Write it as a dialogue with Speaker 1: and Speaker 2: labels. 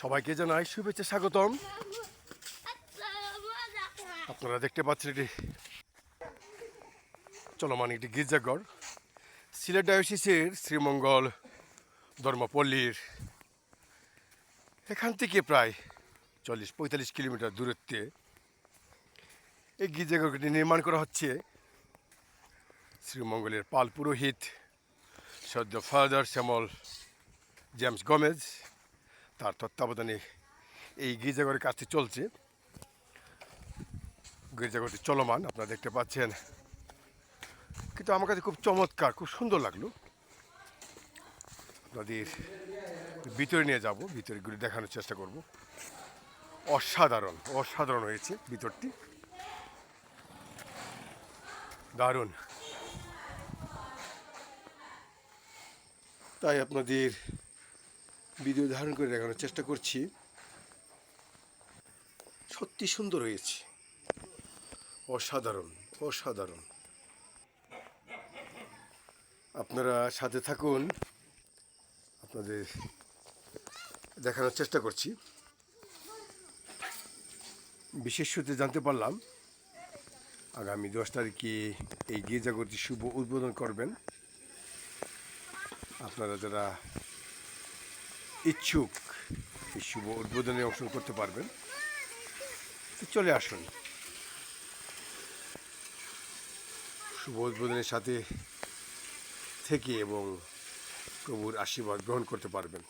Speaker 1: সবাইকে জানাই শুভেচ্ছা, স্বাগতম। আপনারা দেখতে পাচ্ছেন এটি চলমান একটি গির্জাঘর। সিলেট ডায়োসিসের শ্রীমঙ্গল ধর্মপল্লীর এখান থেকে প্রায় চল্লিশ, পঁয়তাল্লিশ কিলোমিটার দূরত্বে এই গির্জাঘরটি নির্মাণ করা হচ্ছে। শ্রীমঙ্গলের পাল পুরোহিত সদ্য ফাদার শ্যামল জেমস গমেজ তার তত্ত্বাবধানে এই গির্জাঘরের কাজটি চলছে। গির্জাঘরটি চলমান, আপনারা দেখতে পাচ্ছেন। কিন্তু আমার কাছে খুব চমৎকার, খুব সুন্দর লাগল। আপনাদের ভিতরে নিয়ে যাব, ভিতরে ঘুরে দেখানোর চেষ্টা করব। অসাধারণ অসাধারণ হয়েছে ভিতরটি। দারুণ। তাই আপনাদের ভিডিও ধারণ করে দেখানোর চেষ্টা করছি। সত্যি সুন্দর হয়েছে। অসাধারণ অসাধারণ। আপনারা সাথে থাকুন। আপনাদের দেখানোর চেষ্টা করছি। বিশেষ সূত্রে জানতে পারলাম, আগামী দশ তারিখে এই গির্জাগরটি শুভ উদ্বোধন করবেন। আপনারা যারা ইচ্ছুক এই শুভ উদ্বোধনে অংশগ্রহণ করতে পারবেন। তো চলে আসুন। শুভ উদ্বোধনের সাথে থেকে এবং প্রভুর আশীর্বাদ গ্রহণ করতে পারবেন।